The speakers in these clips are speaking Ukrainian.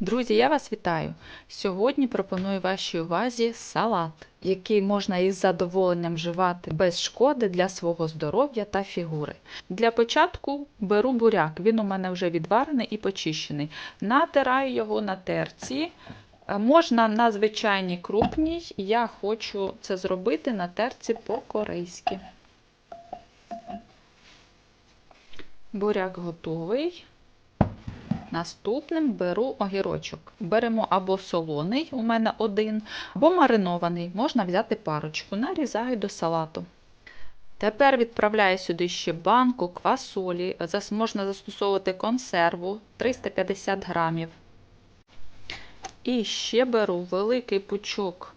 Друзі, я вас вітаю! Сьогодні пропоную вашій увазі салат, який можна із задоволенням вживати без шкоди для свого здоров'я та фігури. Для початку беру буряк, він у мене вже відварений і почищений. Натираю його на терці. Е, Можна на звичайній крупній, я хочу це зробити на терці по-корейськи. Буряк готовий. Наступним беру огірочок. Беремо або солоний, у мене один, або маринований, можна взяти парочку, нарізаю до салату. Тепер відправляю сюди ще банку квасолі, можна застосовувати консерву 350 грамів. І ще беру великий пучок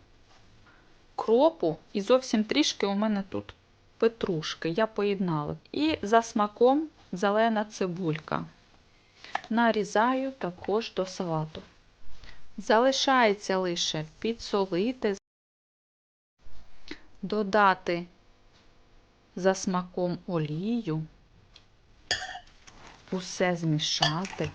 кропу, і зовсім трішки у мене тут петрушки, я поєднала. І за смаком зелена цибулька нарізаю також до салату. Залишається лише підсолити, додати за смаком олію, усе змішати.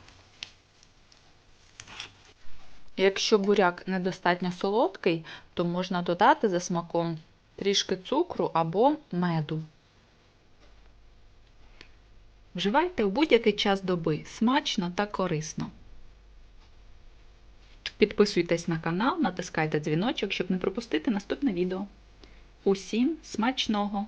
Якщо буряк недостатньо солодкий, то можна додати за смаком трішки цукру або меду. Вживайте у будь-який час доби смачно та корисно. Підписуйтесь на канал, натискайте дзвіночок, щоб не пропустити наступне відео. Усім смачного!